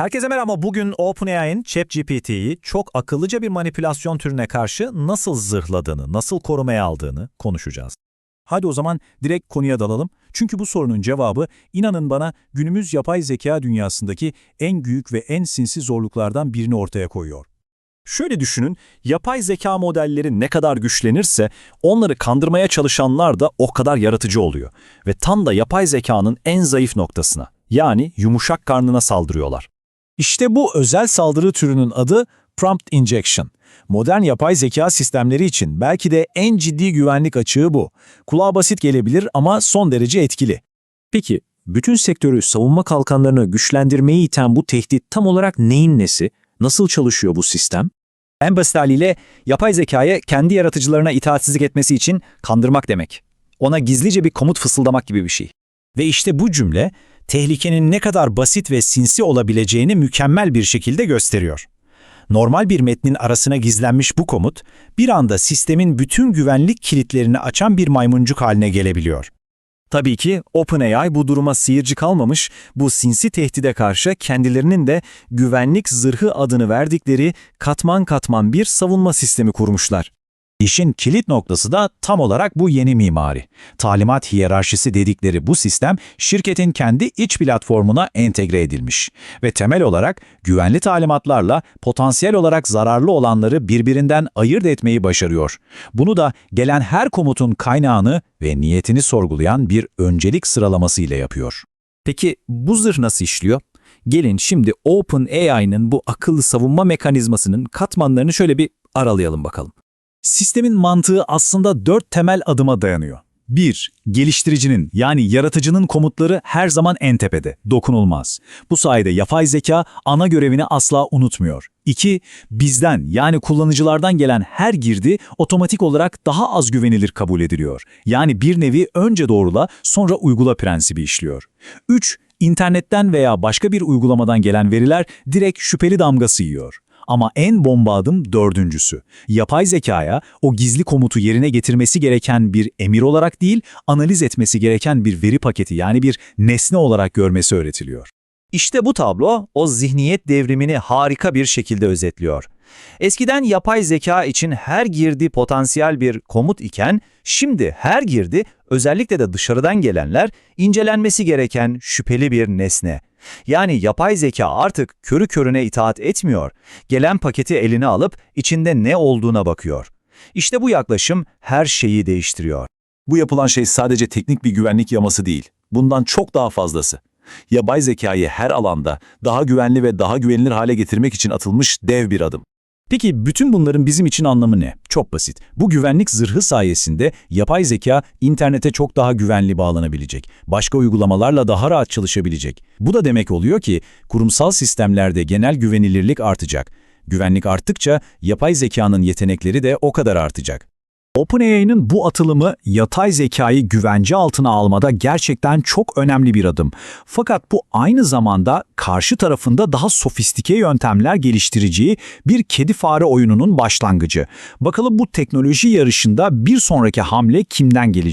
Herkese merhaba. Bugün OpenAI'nin ChatGPT'yi çok akıllıca bir manipülasyon türüne karşı nasıl zırhladığını, nasıl korumaya aldığını konuşacağız. Hadi o zaman direkt konuya dalalım. Çünkü bu sorunun cevabı inanın bana günümüz yapay zeka dünyasındaki en büyük ve en sinsi zorluklardan birini ortaya koyuyor. Şöyle düşünün, yapay zeka modelleri ne kadar güçlenirse onları kandırmaya çalışanlar da o kadar yaratıcı oluyor. Ve tam da yapay zekanın en zayıf noktasına, yani yumuşak karnına saldırıyorlar. İşte bu özel saldırı türünün adı Prompt Injection. Modern yapay zeka sistemleri için belki de en ciddi güvenlik açığı bu. Kulağa basit gelebilir ama son derece etkili. Peki, bütün sektörü savunma kalkanlarını güçlendirmeyi iten bu tehdit tam olarak neyin nesi? Nasıl çalışıyor bu sistem? En basit haliyle yapay zekayı kendi yaratıcılarına itaatsizlik etmesi için kandırmak demek. Ona gizlice bir komut fısıldamak gibi bir şey. Ve işte bu cümle tehlikenin ne kadar basit ve sinsi olabileceğini mükemmel bir şekilde gösteriyor. Normal bir metnin arasına gizlenmiş bu komut, bir anda sistemin bütün güvenlik kilitlerini açan bir maymuncuk haline gelebiliyor. Tabii ki OpenAI bu duruma seyirci kalmamış, bu sinsi tehdide karşı kendilerinin de güvenlik zırhı adını verdikleri katman katman bir savunma sistemi kurmuşlar. İşin kilit noktası da tam olarak bu yeni mimari. Talimat hiyerarşisi dedikleri bu sistem şirketin kendi iç platformuna entegre edilmiş ve temel olarak güvenli talimatlarla potansiyel olarak zararlı olanları birbirinden ayırt etmeyi başarıyor. Bunu da gelen her komutun kaynağını ve niyetini sorgulayan bir öncelik sıralaması ile yapıyor. Peki bu zırh nasıl işliyor? Gelin şimdi OpenAI'nın bu akıllı savunma mekanizmasının katmanlarını şöyle bir aralayalım bakalım. Sistemin mantığı aslında dört temel adıma dayanıyor. 1. Geliştiricinin yani yaratıcının komutları her zaman en tepede, dokunulmaz. Bu sayede yapay zeka ana görevini asla unutmuyor. 2. Bizden yani kullanıcılardan gelen her girdi otomatik olarak daha az güvenilir kabul ediliyor. Yani bir nevi önce doğrula sonra uygula prensibi işliyor. 3. İnternetten veya başka bir uygulamadan gelen veriler direkt şüpheli damgası yiyor. Ama en bomba adım dördüncüsü. Yapay zekaya o gizli komutu yerine getirmesi gereken bir emir olarak değil, analiz etmesi gereken bir veri paketi yani bir nesne olarak görmesi öğretiliyor. İşte bu tablo o zihniyet devrimini harika bir şekilde özetliyor. Eskiden yapay zeka için her girdi potansiyel bir komut iken, şimdi her girdi, özellikle de dışarıdan gelenler, incelenmesi gereken şüpheli bir nesne. Yani yapay zeka artık körü körüne itaat etmiyor, gelen paketi eline alıp içinde ne olduğuna bakıyor. İşte bu yaklaşım her şeyi değiştiriyor. Bu yapılan şey sadece teknik bir güvenlik yaması değil. Bundan çok daha fazlası. Yapay zekayı her alanda daha güvenli ve daha güvenilir hale getirmek için atılmış dev bir adım. Peki bütün bunların bizim için anlamı ne? Çok basit. Bu güvenlik zırhı sayesinde yapay zeka internete çok daha güvenli bağlanabilecek. Başka uygulamalarla daha rahat çalışabilecek. Bu da demek oluyor ki kurumsal sistemlerde genel güvenilirlik artacak. Güvenlik arttıkça yapay zekanın yetenekleri de o kadar artacak. OpenAI'nin bu atılımı yatay zekayı güvence altına almada gerçekten çok önemli bir adım. Fakat bu aynı zamanda karşı tarafında daha sofistike yöntemler geliştireceği bir kedi fare oyununun başlangıcı. Bakalım bu teknoloji yarışında bir sonraki hamle kimden gelecek?